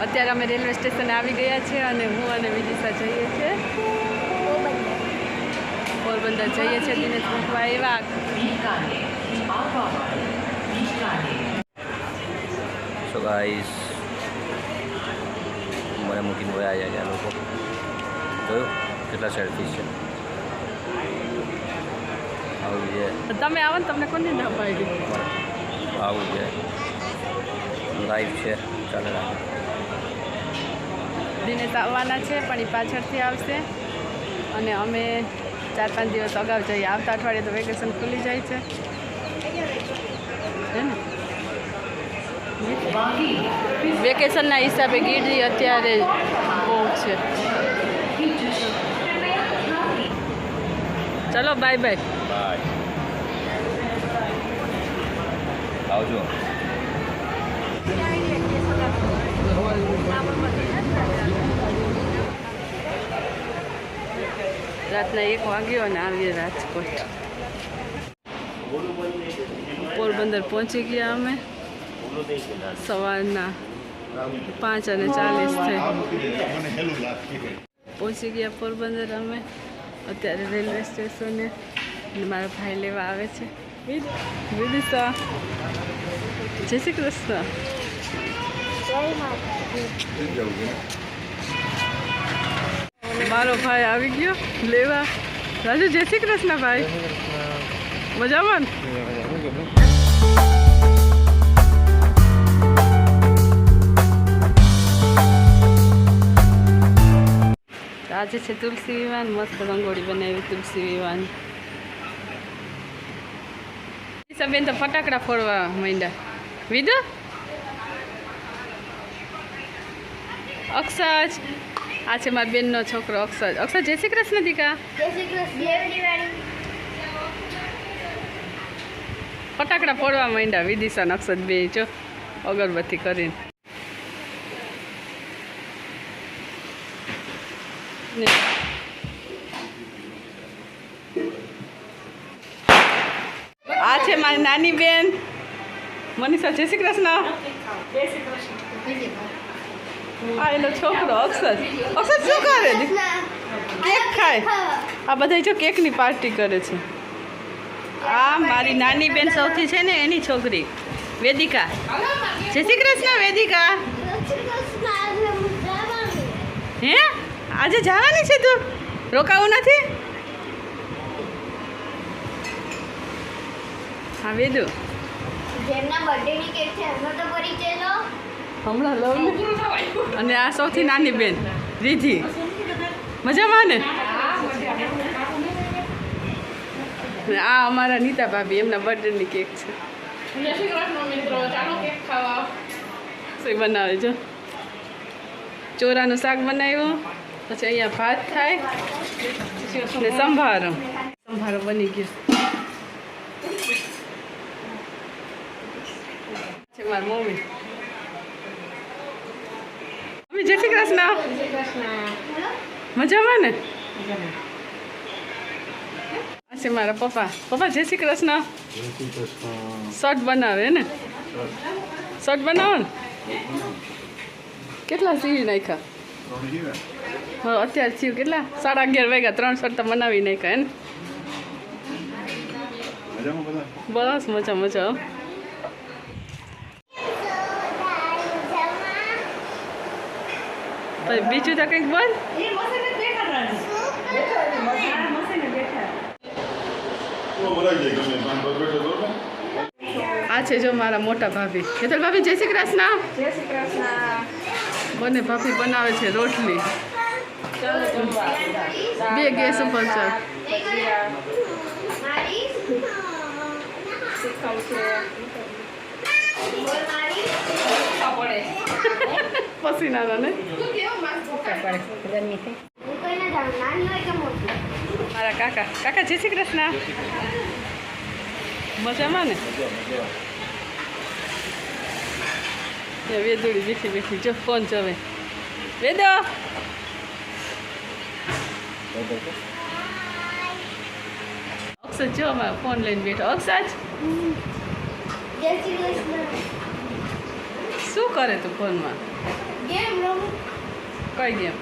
અત્યારે અમે railway station આવી ગયા છીએ અને હું અને વિદિશા જઈએ છીએ. પોરબંદર જઈએ છીએ દિનેશ મુખવા એવા. સો ગાઈસ મને મૂકીને વયા જાય આ લોકો. જોયું? કેટલા સેલ્ફી છે. આવું છે. તમે આવો ને તમને કોને ના પાડી. આવું છે. લાઈવ છે. ચાલે રાખે. દિનેશ આવવાના છે, પણ એ પાછળથી આવશે. અને અમે ચાર પાંચ દિવસ અગાઉ જઈએ. આવતા અઠવાડિયે તો વેકેશન ખુલી જાય છે. વેકેશનના હિસાબે ગીરજી અત્યારે બહુ છે. ચલો, બાય બાય. બાય. આવજો. રાતના એક વાગ્યો અને આવીએ રાજકોટ. પોરબંદર પહોંચી ગયા અમે. સવારના પાંચ અને ચાલીસ થઈ. પહોંચી ગયા પોરબંદર અમે. અત્યારે રેલવે સ્ટેશને. મારા ભાઈ લેવા આવે છે. વિદ- વિદિશા જય શ્રી કૃષ્ણ. મારો ભાઈ આવી ગયો. લેવા. રાજુ જય શ્રી કૃષ્ણ ભાઈ. મજામાં આજે છે તુલસી વિવાન મસ્ત રંગોળી બનાવી તુલસી વિવાન બેન તો ફટાકડા ફોડવા માંડ્યા. વિદુ? અક્ષજ. આ છે મારી બેનનો છોકરો અક્ષર. અક્ષર જય શ્રી કૃષ્ણ દીકા. ફટાકડા ફોડવા માંડ્યા વિદિશા ને અક્ષજ બે જો અગરબત્તી કરીને. આ છે મારી નાની બેન. મનીષા જય શ્રી કૃષ્ણ. આ એનો છોકરો અક્ષર. અક્ષર શું કરે? દી? કેક ખાય. આ બધા જો કેકની પાર્ટી કરે છે. આ મારી નાની બેન સૌથી છે ને, એની છોકરી. વેદિકા. જય શ્રી કૃષ્ણ, વેદિકા. હે? આજે જવાની છે તું? રોકાવું નથી? હા, વેદુ. જેમના બર્થડેની કેક છે, એમનો તો પરિચય લો. હમણાં લવ અને આ સૌથી નાની બેન, રીધી. મજામાં ને? આ અમારા નીતા ભાભી, એમના બર્થડેની કેક છે. બનાવે જો. ચોરાનું શાક બનાવ્યું, પછી અહીંયા ભાત થાય ને સંભારો. સંભારો બની ગયો. છે મારી મમ્મી. મમ્મી જય શ્રી કૃષ્ણ. મજામાં ને? આ છે મારા પપ્પા. પપ્પા જય શ્રી કૃષ્ણ. શર્ટ બનાવે ને? શર્ટ બનાવો ને? કેટલા સીવી નાખ્યા? હા અત્યારે થયું કેટલા? સાડા અગિયાર વાગ્યા ત્રણ શર્ટ તો બનાવી નાખ્યા હે ને? બસ મજા મજા હો. પછી બીજું તો કંઈક બોલ. આ છે જો મારા મોટા ભાભી. હેતલ ભાભી જય શ્રી કૃષ્ણ. જય શ્રી કૃષ્ણ. બંને ભાભી બનાવે છે રોટલી. બે ગેસ ઉપર છે. શીખવું બોલ મારી પસીનાના ને મારા કાકા. કાકા, જય શ્રી કૃષ્ણ. મજામાં ને? વેદુડી બેઠી બેઠી, જો, ફોન જવે વેદો. અક્ષર જો અમારો ફોન લઈને બેઠો. અક્ષર જય શ્રી કૃષ્ણ. કરે તું ફોનમાં? ગેમ રમું. કઈ ગેમ?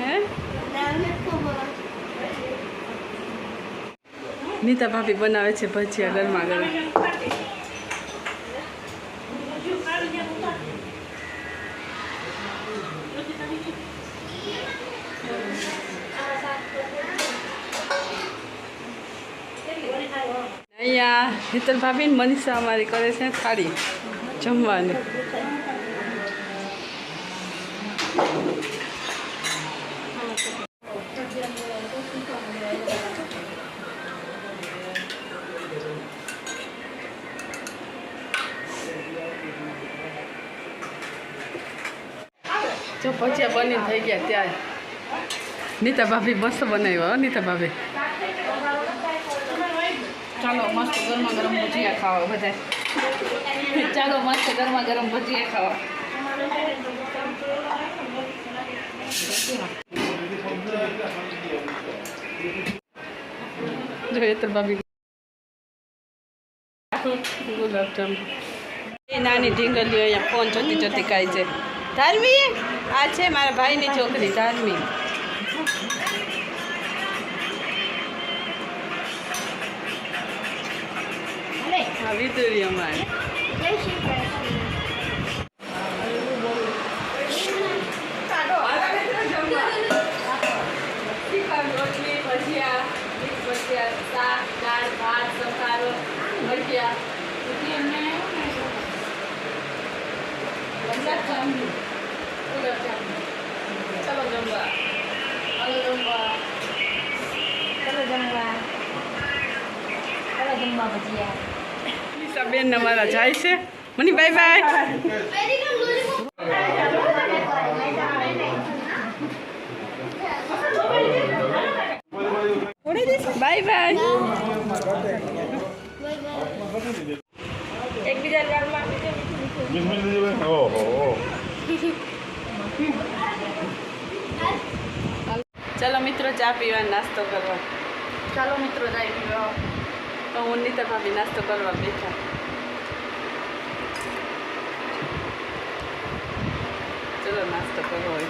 હે? નીતા ભાભી બનાવે છે ભજીયા ગરમા ગરમ. નીતલ ભાભી મનીષા અમારી કરે છે થાળી, જમવાની. જો ભજીયા બની થઈ ગયા ત્યારે નીતા ભાભી મસ્ત બનાવ્યો નીતા ભાભી. ચાલો, મસ્ત ગરમા ગરમ ભજીયા ખાવા બધા. ચાલો, મસ્ત ગરમા ગરમ ભજીયા ખાવા જોઈએ તો ભાભી. ગુલાબજાંબુ નાની ઢીંગલીઓ અહીંયા ફોન જોતી જોતી ખાય છે. ધાર્મી આ છે મારા ભાઈની છોકરી ધાર્મી અરે આ વિદુરી અમારે. જય શ્રી કૃષ્ણ રોટલી ભજીયા. નિશા બેન અમારા જાય છે. મની બાય બાય બાય બાય ચલો મિત્રો ચા પીવા નાસ્તો કરવા. ચાલો મિત્રો ચા પીવા તો હું નીતા ભાભી નાસ્તો કરવા બેઠા. ચલો નાસ્તો કરવો હોય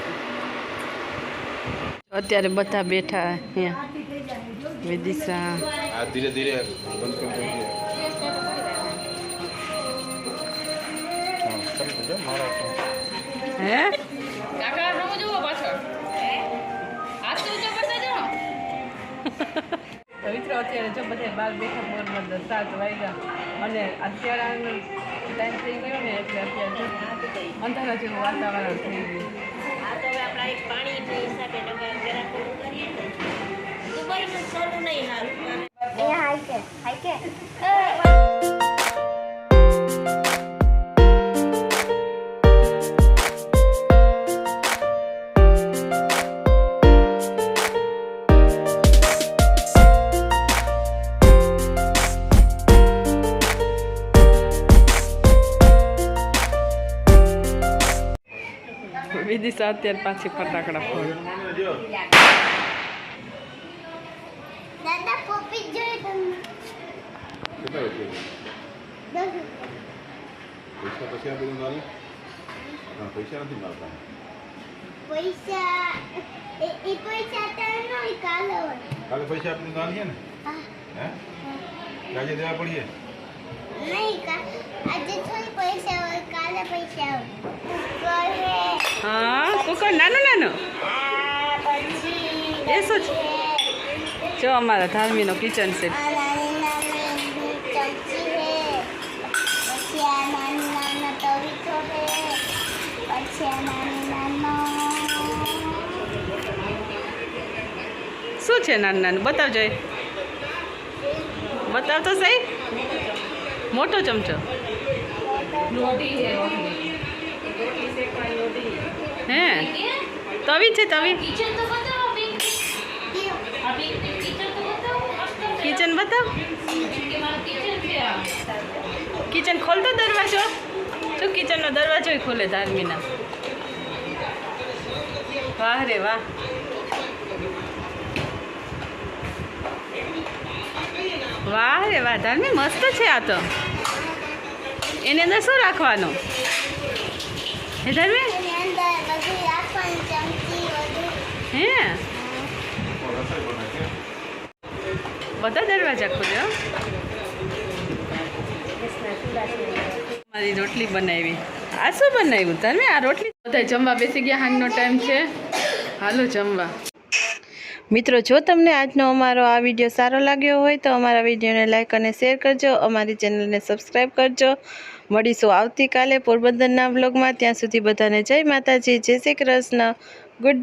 અત્યારે બધા બેઠા અહીંયા. વિદિશા. આ ધીરે ધીરે. હે? તો મિત્રો અત્યારે જો બધા બાર બેઠા પોરબંદર સાત વાગ્યા અને અત્યારે ટાઈમ થઈ ગયો ને એટલે અત્યારે અંધારા જેવું વાતાવરણ થઈ ગયું આ તો હવે આપણે એક પાણીની હિસાબે કરીએ ને દુબઈનું સારું નહીં હાલ. કે હાય કે વિદિશા અત્યારે પાછી ફટાકડા ફોડ. પૈસા પછી આ બધું પૈસા નથી મારતા. પૈસા એ પૈસા તારો નો કાલો કાલે પૈસા આપણે છે ને? હે. આજે દેવા પડીએ? નહીં કા આજે થોડી પૈસા હોય કાલે પૈસા હોય. હા કુકર નાનો નાનો. એ શું છે? જો અમારા ધાર્મીનો કિચન છે. શું છે નાનું નાનું? બતાવજો એ. બતાવ તો સહી. મોટો ચમચો. હે? તવી છે તવી કિચન તો બતાવો કિચન તો બતાવો મસ્ત કિચન બતાવ. કિચન છે આ? કિચન ખોલતો દરવાજો? જો કિચનનો દરવાજો ખોલે ધાર્મીના? વાહ રે વાહ. વાહ રે વાહ ધાર્મી મસ્ત છે આ તો. એની અંદર શું રાખવાનું? હે ધર્મી એની અંદર બધું રાખવાનું ચમચી બધું હે? બધા દરવાજા ખોલ્યો મારી રોટલી બનાવી. આ શું બનાવ્યું? તમે આ રોટલી બધા જમવા બેસી ગયા હાંગનો ટાઈમ છે. હાલો જમવા. મિત્રો જો તમને આજનો અમારો આ વીડિયો સારો લાગ્યો હોય તો અમારા વિડીયોને લાઇક અને શેર કરજો. અમારી ચેનલને સબસ્ક્રાઈબ કરજો. મળીશું આવતીકાલે પોરબંદરના બ્લોગમાં ત્યાં સુધી બધાને જય માતાજી જય શ્રી કૃષ્ણ.